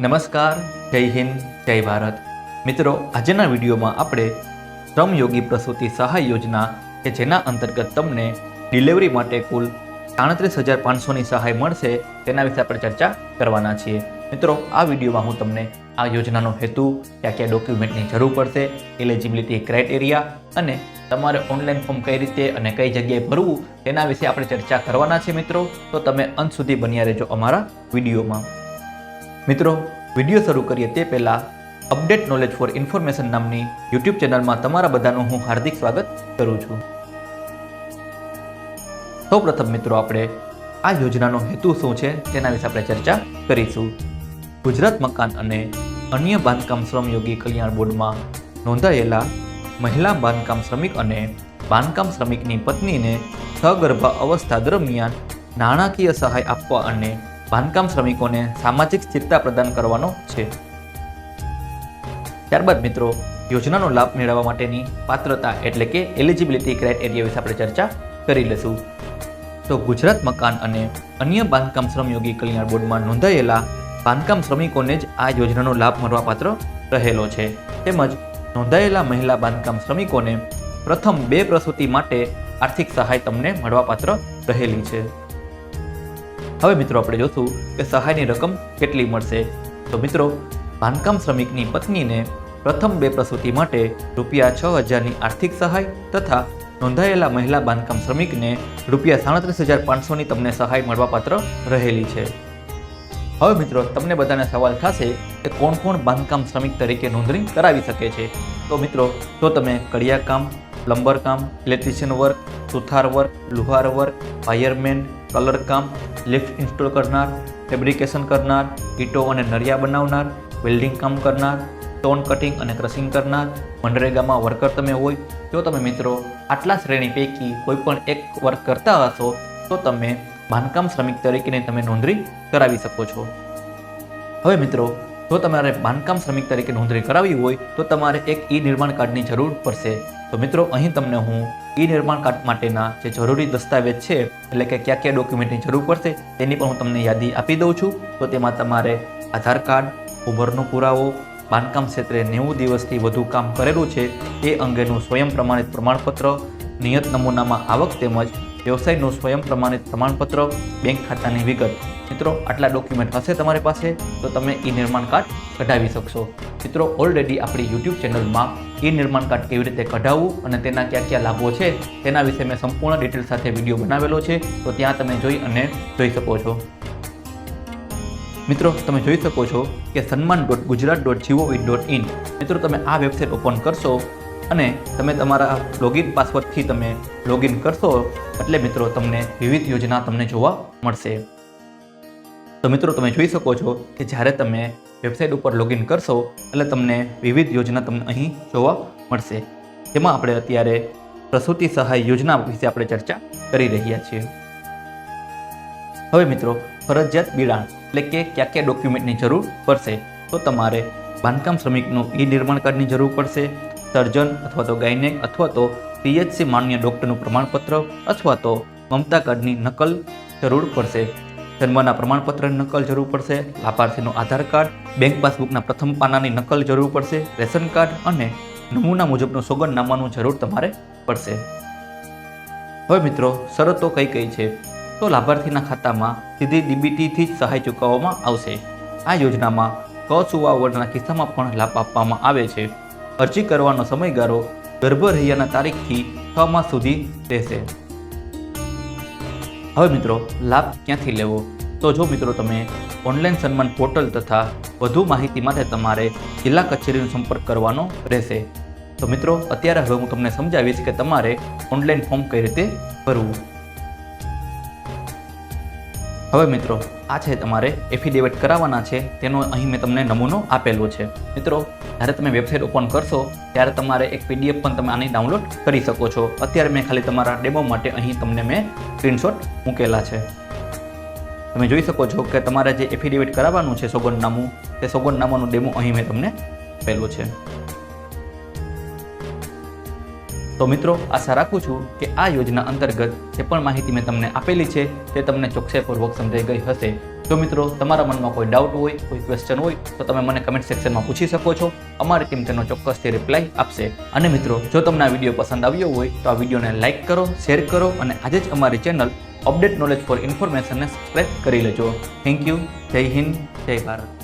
નમસ્કાર, જય હિન્દ, જય ભારત. મિત્રો, આજના વિડીયોમાં આપણે શ્રમયોગી પ્રસૂતિ સહાય યોજના કે જેના અંતર્ગત તમને ડિલિવરી માટે કુલ સાડત્રીસ હજાર પાંચસોની સહાય મળશે તેના વિશે આપણે ચર્ચા કરવાના છીએ. મિત્રો, આ વિડીયોમાં હું તમને આ યોજનાનો હેતુ, ક્યાં ક્યાં ડોક્યુમેન્ટની જરૂર પડશે, એલિજિબિલિટી ક્રાઇટેરિયા અને તમારે ઓનલાઈન ફોર્મ કઈ રીતે અને કઈ જગ્યાએ ભરવું તેના વિશે આપણે ચર્ચા કરવાના છે મિત્રો. તો તમે અંત સુધી બન્યા રહેજો અમારા વિડીયોમાં. મિત્રો વીડિયો શરૂ કરીએ તે પહેલાં અપડેટ નોલેજ ફોર ઇન્ફોર્મેશન નામની યુટ્યુબ ચેનલમાં તમારા બધાનું હું હાર્દિક સ્વાગત કરું છું. સૌપ્રથમ મિત્રો, આપણે આ યોજનાનો હેતુ શું છે તેના વિશે આપણે ચર્ચા કરીશું. ગુજરાત મકાન અને અન્ય બાંધકામ શ્રમયોગી કલ્યાણ બોર્ડમાં નોંધાયેલા મહિલા બાંધકામ શ્રમિક અને બાંધકામ શ્રમિકની પત્નીને સગર્ભા અવસ્થા દરમિયાન નાણાકીય સહાય આપવા અને બાંધકામ શ્રમિકોને સામાજિક સ્થિરતા પ્રદાન કરવાનો છે. ત્યારબાદ મિત્રો, યોજનાનો લાભ મેળવવા માટેની પાત્રતા એટલે કે એલિજિબિલિટી ક્રાઇટેરિયા વિશે આપણે ચર્ચા કરી લઈશું. તો ગુજરાત મકાન અને અન્ય બાંધકામ શ્રમયોગી કલ્યાણ બોર્ડમાં નોંધાયેલા બાંધકામ શ્રમિકોને જ આ યોજનાનો લાભ મળવાપાત્ર રહેલો છે. તેમજ નોંધાયેલા મહિલા બાંધકામ શ્રમિકોને પ્રથમ બે પ્રસૂતિ માટે આર્થિક સહાય તમને મળવાપાત્ર રહેલી છે. હવે મિત્રો આપણે જોશું કે સહાયની રકમ કેટલી મળશે. તો મિત્રો, બાંધકામ શ્રમિકની પત્નીને પ્રથમ બે પ્રસૂતિ માટે રૂપિયા છ હજારની આર્થિક સહાય તથા નોંધાયેલા મહિલા બાંધકામ શ્રમિકને રૂપિયા સાડત્રીસ હજાર પાંચસોની તમને સહાય મળવાપાત્ર રહેલી છે. હવે મિત્રો, તમને બધાને સવાલ થશે કે કોણ કોણ બાંધકામ શ્રમિક તરીકે નોંધણી કરાવી શકે છે. તો મિત્રો, જો તમે કડિયા કામ પ્લમ્બર કામ, ઇલેક્ટ્રિશિયન વર્ક સુથાર વર્ક, લુહાર વર્ક વાયરમેન કલરકામ લિફ્ટ ઇન્સ્ટોલ કરનાર, ફેબ્રિકેશન કરનાર, ઈટો અને નળિયા બનાવનાર, વેલ્ડિંગ કામ કરનાર, સ્ટોન કટિંગ અને ક્રશિંગ કરનાર, મનરેગામાં વર્કર તમે હોય, જો તમે મિત્રો આટલા શ્રેણી પૈકી કોઈ પણ એક વર્ક કરતા હશો, તો તમે બાંધકામ શ્રમિક તરીકેની તમે નોંધણી કરાવી શકો છો. હવે મિત્રો, જો તમારે બાંધકામ શ્રમિક તરીકે નોંધણી કરાવવી હોય, તો તમારે એક ઈ નિર્માણ કાર્ડની જરૂર પડશે. તો મિત્રો, અહીં તમને હું ઈ નિર્માણ કાર્ડ માટેના જે જરૂરી દસ્તાવેજ છે, એટલે કે કયા કયા ડોક્યુમેન્ટની જરૂર પડશે, તેની પણ હું તમને યાદી આપી દઉં છું. તો તેમાં તમારે આધાર કાર્ડ, ઉંમરનો પુરાવો, બાંધકામ ક્ષેત્રે નેવું દિવસથી વધુ કામ કરેલું છે, તે અંગેનું સ્વયં પ્રમાણિત પ્રમાણપત્ર, નિયત નમૂનામાં આવક તેમજ વ્યવસાયનું સ્વયં પ્રમાણિત પ્રમાણપત્ર, બેંક ખાતાની વિગત. મિત્રો, આટલા ડોક્યુમેન્ટ હશે તમારી પાસે, તો તમે ઈ નિર્માણ કાર્ડ કઢાવી શકશો. મિત્રો ઓલરેડી આપણી યુટ્યુબ ચેનલમાં ઈ નિર્માણ કાર્ડ કેવી રીતે કઢાવવું અને તેના ક્યાં ક્યાં લાભો છે, તેના વિશે મેં સંપૂર્ણ ડિટેલ સાથે વીડિયો બનાવેલો છે, તો ત્યાં તમે જોઈ અને જોઈ શકો છો. મિત્રો, તમે જોઈ શકો છો કે સન્માન dot Gujarat dot G O V dot in મિત્રો, તમે આ વેબસાઇટ ઓપન કરશો અને તમે તમારા લોગિન પાસવર્ડથી તમે લોગિન કરશો એટલે મિત્રો તમને વિવિધ યોજના તમને જોવા મળશે. તો મિત્રો તમે જોઈ શકો છો કે જ્યારે તમે વેબસાઇટ ઉપર લોગિન કરશો એટલે તમને વિવિધ યોજના તમને અહીં જોવા મળશે. તેમાં આપણે અત્યારે પ્રસૂતિ સહાય યોજના વિશે આપણે ચર્ચા કરી રહ્યા છીએ. હવે મિત્રો ફરજિયાત બિડાણ એટલે કે કયા કયા ડોક્યુમેન્ટની જરૂર પડશે? તો તમારે બાંધકામ શ્રમિકનું ઈ નિર્માણ કાર્ડની જરૂર પડશે સર્જન અથવા તો ગાયનેક અથવા તો પીએચસી માન્ય ડૉક્ટરનું પ્રમાણપત્ર અથવા તો મમતા કાર્ડની નકલ જરૂર પડશે. જન્મના પ્રમાણપત્રની નકલ જરૂર પડશે, લાભાર્થીનું આધાર કાર્ડ, બેંક પાસબુકના પ્રથમ પાનાની નકલ જરૂર પડશે, રેશન કાર્ડ અને નમૂના મુજબનું સોગંદનામાનું જરૂર તમારે પડશે. હવે મિત્રો, શરતો કઈ કઈ છે? તો લાભાર્થીના ખાતામાં સીધી ડીબીટીથી જ સહાય ચૂકવવામાં આવશે. આ યોજનામાં કસુવાવડના કિસ્સામાં પણ લાભ આપવામાં આવે છે. અરજી કરવાનો સમયગાળો ગર્ભરહ્યાના તારીખથી છ માસ સુધી રહેશે. હવે મિત્રો, લાભ ક્યાંથી લેવો? તો જો મિત્રો, તમે ઓનલાઈન સન્માન પોર્ટલ તથા વધુ માહિતી માટે તમારે જિલ્લા કચેરીનો સંપર્ક કરવાનો રહેશે. તો મિત્રો, અત્યારે હવે હું તમને સમજાવીશ કે તમારે ઓનલાઈન ફોર્મ કઈ રીતે ભરવું. હવે મિત્રો આ છે તમારે એફિડેવિટ કરાવવાના છે, તેનો અહીં મેં તમને નમૂનો આપેલો છે. મિત્રો, જ્યારે તમે વેબસાઇટ ઓપન કરશો, ત્યારે તમારે એક પીડીએફ પણ તમે આની ડાઉનલોડ કરી શકો છો. અત્યારે મેં ખાલી તમારા ડેમો માટે અહીં તમને મેં સ્ક્રીનશોટ મૂકેલા છે. તમે જોઈ શકો છો કે તમારે જે એફિડેવિટ કરાવવાનું છે સોગંદનામું, તે સોગંદનામાનું ડેમો અહીં મેં તમને આપેલું છે. તો મિત્રો, આશા રાખું છું કે આ યોજના અંતર્ગત જે પણ માહિતી મેં તમને આપેલી છે, તે તમને ચોકસાઈપૂર્વક સમજાઈ ગઈ હશે. તો મિત્રો, તમારા મનમાં કોઈ ડાઉટ હોય, કોઈ ક્વેશ્ચન હોય, તો તમે મને કમેન્ટ સેક્શનમાં પૂછી શકો છો. અમારી ટીમ તેનો ચોક્કસથી રિપ્લાય આપશે. અને મિત્રો, જો તમને આ વીડિયો પસંદ આવ્યો હોય, તો આ વિડીયોને લાઇક કરો શેર કરો, અને આજે જ અમારી ચેનલ અપડેટ નોલેજ ફોર ઇન્ફોર્મેશનને સબસ્ક્રાઇબ કરી લેજો. થેન્ક યુ જય હિન્દ, જય ભારત.